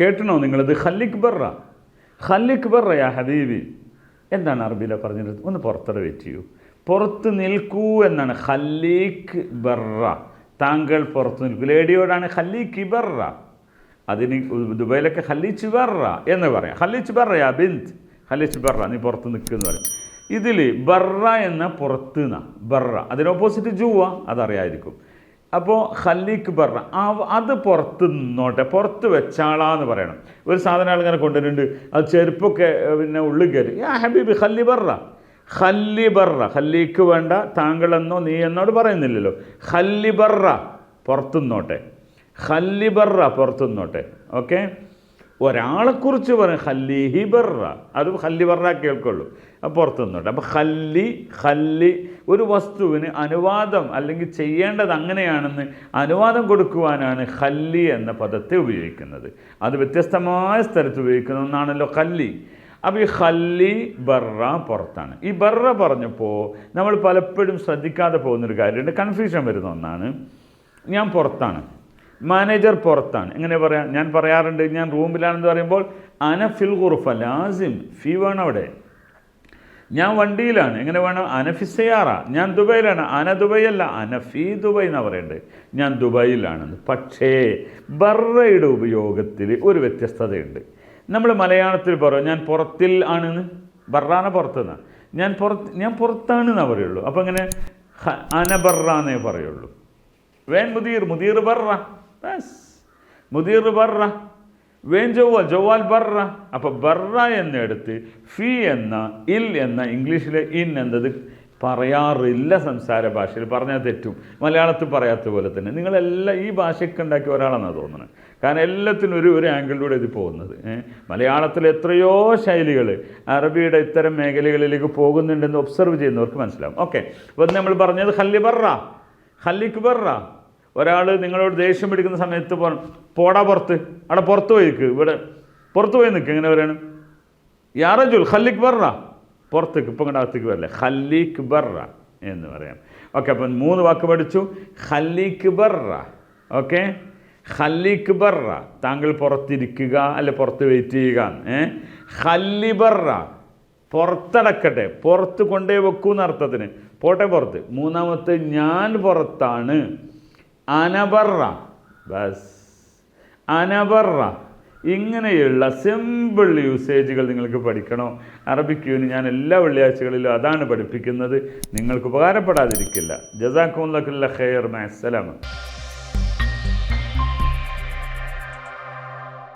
കേട്ടണോ നിങ്ങളിത്? ഖല്ലിക് ബർറ ഖല്ലിക് ബർറയാ ഹബീബി. എന്താണ് അറബിയിലെ പറഞ്ഞിരുന്നത് ഒന്ന് പുറത്തട വെയിറ്റ് പുറത്ത് നിൽക്കൂ എന്നാണ് ഖല്ലീഖ് ബർറ താങ്കൾ പുറത്ത് നിൽക്കൂ. ലേഡിയോടാണ് ഖല്ലീഖ് ബർറ അതിന് ദുബൈയിലൊക്കെ ഹല്ലിച്ച് ബർറ എന്ന് പറയാം. ഹല്ലിച്ച് ബർറയാ ബിന്ത് ഹല്ലിച്ച് ബർറ നീ പുറത്ത് നിൽക്കുമെന്ന് പറയും. ഇതിൽ ബർറ എന്ന പുറത്ത് നിന്ന ബറ. അതിന് ഓപ്പോസിറ്റ് ജൂവ അതറിയായിരിക്കും അപ്പോൾ ഹല്ലിക്ക് പറഞ്ഞ അത് പുറത്ത് നിന്നോട്ടെ പുറത്ത് വെച്ചാളാന്ന് പറയണം. ഒരു സാധനം ആളിങ്ങനെ കൊണ്ടുവരുന്നുണ്ട് അത് ചെരുപ്പൊക്കെ പിന്നെ ഉള്ളിൽ കയറി. ആ ഹബീബ് ഹല്ലി ബറ ഹല്ലി ബറ ഹല്ലിക്ക് വേണ്ട താങ്കളെന്നോ നീ എന്നോട് പറയുന്നില്ലല്ലോ. ഹല്ലി ബറ പുറത്തുനിന്നോട്ടെ. ഹല്ലി ഖല്ലി ബറ പുറത്ത് നിന്നോട്ടെ ഓക്കെ? ഒരാളെക്കുറിച്ച് പറയും. ഹല്ലി ബറ അത് ഹല്ലി ബറ കേൾക്കുള്ളൂ. പുറത്തു നിന്നോട്ടെ അപ്പോൾ ഹല്ലി ഹല്ലി ഒരു വസ്തുവിന് അനുവാദം അല്ലെങ്കിൽ ചെയ്യേണ്ടത് അങ്ങനെയാണെന്ന് അനുവാദം കൊടുക്കുവാനാണ് ഹല്ലി എന്ന പദത്തെ ഉപയോഗിക്കുന്നത്. അത് വ്യത്യസ്തമായ സ്ഥലത്ത് ഉപയോഗിക്കുന്ന ഒന്നാണല്ലോ ഹല്ലി അപ്പോൾ ഈ ഹല്ലി ബറ പുറത്താണ്. ഈ ബറ പറഞ്ഞപ്പോൾ നമ്മൾ പലപ്പോഴും ശ്രദ്ധിക്കാതെ പോകുന്നൊരു കാര്യമുണ്ട്. കൺഫ്യൂഷൻ വരുന്ന ഒന്നാണ്. ഞാൻ പുറത്താണ്. മാനേജർ പുറത്താണ്. എങ്ങനെ പറയാം? ഞാൻ പറയാറുണ്ട് ഞാൻ റൂമിലാണെന്ന് പറയുമ്പോൾ അന ഫിൽ ഖുർഫ ലാസിം. ഫി വേണം അവിടെ. ഞാൻ വണ്ടിയിലാണ്. എങ്ങനെ വേണം? അനഫിസയാറ ഞാൻ ദുബൈയിലാണ്. അന ദുബൈയല്ല അനഫി ദുബൈ എന്നാണ് പറയേണ്ടത് ഞാൻ ദുബൈയിലാണെന്ന്. പക്ഷേ ബറയുടെ ഉപയോഗത്തിൽ ഒരു വ്യത്യസ്തതയുണ്ട്. നമ്മൾ മലയാളത്തിൽ പറയും ഞാൻ പുറത്തിൽ ആണെന്ന്. ബറാന പുറത്തുനിന്ന് ഞാൻ പുറത്ത് ഞാൻ പുറത്താണെന്നാണ് പറയുള്ളൂ. അപ്പോൾ ഇങ്ങനെ അന ബറാന്നേ എന്നേ പറയുള്ളൂ. വേൻ മുദീർ മുദീർ ബറ. ബസ് മുദീർ ബറ വേൻ ജോവാൽ ജോവാൽ ബറ അപ്പോൾ ബറ എന്നെടുത്ത് ഫി എന്ന ഇൽ എന്ന ഇംഗ്ലീഷിലെ ഇൻ എന്നത് പറയാറില്ല സംസാര ഭാഷയിൽ. പറഞ്ഞാൽ തെറ്റും. മലയാളത്തിൽ പറയാത്ത പോലെ തന്നെ. നിങ്ങളെല്ലാം ഈ ഭാഷയ്ക്ക് ഉണ്ടാക്കിയ ഒരാളാണെന്ന് തോന്നുന്നത്. കാരണം എല്ലാത്തിനും ഒരു ഒരു ആംഗിളിലൂടെ ഇത് പോകുന്നത്. മലയാളത്തിൽ എത്രയോ ശൈലികൾ അറബിയുടെ ഇത്തരം മേഖലകളിലേക്ക് പോകുന്നുണ്ടെന്ന് ഒബ്സർവ് ചെയ്യുന്നവർക്ക് മനസ്സിലാവും. ഓക്കെ അപ്പോൾ നമ്മൾ പറഞ്ഞത് ഹല്ലി ബറ ഹല്ലിക്ക് ബറ ഒരാൾ നിങ്ങളോട് ദേഷ്യം പിടിക്കുന്ന സമയത്ത് പോടാ പുറത്ത്. അവിടെ പുറത്ത് പോയി നിൽക്ക് ഇവിടെ പുറത്ത് പോയി നിൽക്കുക എങ്ങനെ പറയണം? യാറജുൽ ഖല്ലിക് ബർറ. പുറത്തേക്ക് ഇപ്പം ഇങ്ങോട്ട് അകത്തേക്ക് വരല്ലേ. ഖല്ലിക് ബർറ എന്ന് പറയാം ഓക്കെ അപ്പം മൂന്ന് വാക്ക് പഠിച്ചു. ഖല്ലിക് ബർറ. ഓക്കെ? ഖല്ലിക് ബർറ. താങ്കൾ പുറത്തിരിക്കുക അല്ലെ പുറത്ത് വെയിറ്റ് ചെയ്യുക? ഏ? ഖല്ലി ബർറ. പുറത്തടക്കട്ടെ. പുറത്ത് കൊണ്ടേ വെക്കൂ എന്നർത്ഥത്തിന് പോട്ടെ പുറത്ത്. മൂന്നാമത്തെ ഞാൻ പുറത്താണ്. അനബറ. ബസ്. അനബറ. ഇങ്ങനെയുള്ള സിമ്പിൾ യൂസേജുകൾ നിങ്ങൾക്ക് പഠിക്കണോ? അറബിക് യൂന് ഞാൻ എല്ലാ വെള്ളിയാഴ്ചകളിലും അതാണ് പഠിപ്പിക്കുന്നത്. നിങ്ങൾക്ക് ഉപകാരപ്പെടാതിരിക്കില്ല. ജസാഖുല്ല ഖൈർ. മാസലാമ